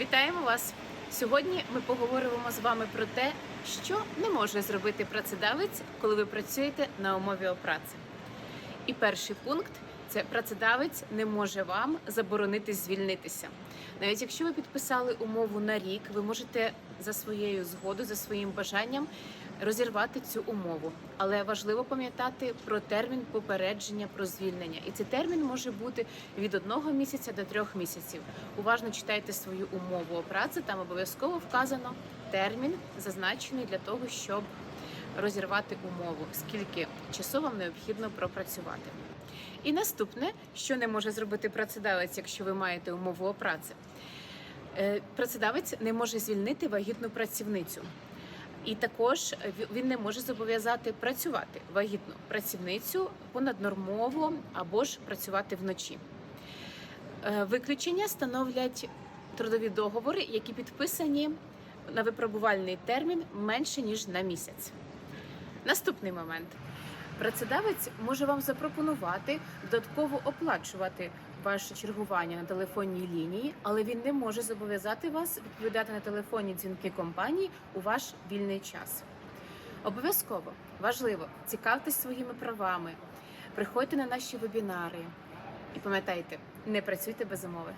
Вітаємо вас! Сьогодні ми поговоримо з вами про те, що не може зробити працедавець, коли ви працюєте на умові опраці. І перший пункт це працедавець не може вам заборонити звільнитися. Навіть якщо ви підписали умову на рік, ви можете за своєю згодою, за своїм бажанням розірвати цю умову. Але важливо пам'ятати про термін попередження про звільнення. І цей термін може бути від одного місяця до трьох місяців. Уважно читайте свою умову о праці. Там обов'язково вказано термін, зазначений для того, щоб розірвати умову, скільки часу вам необхідно пропрацювати. І наступне, що не може зробити працедавець, якщо ви маєте умову о праці. Е, Працедавець не може звільнити вагітну працівницю. І також він не може зобов'язати працювати вагітну працівницю понаднормово або ж працювати вночі. Е, Виключення становлять трудові договори, які підписані на випробувальний термін менше ніж на місяць. Наступний момент. Працедавець може вам запропонувати додатково оплачувати ваше чергування на телефонній лінії, але він не може зобов'язати вас відповідати на телефонні дзвінки компанії у ваш вільний час. Обов'язково важливо цікавтесь своїми правами, приходьте на наші вебінари і пам'ятайте, не працюйте без умови.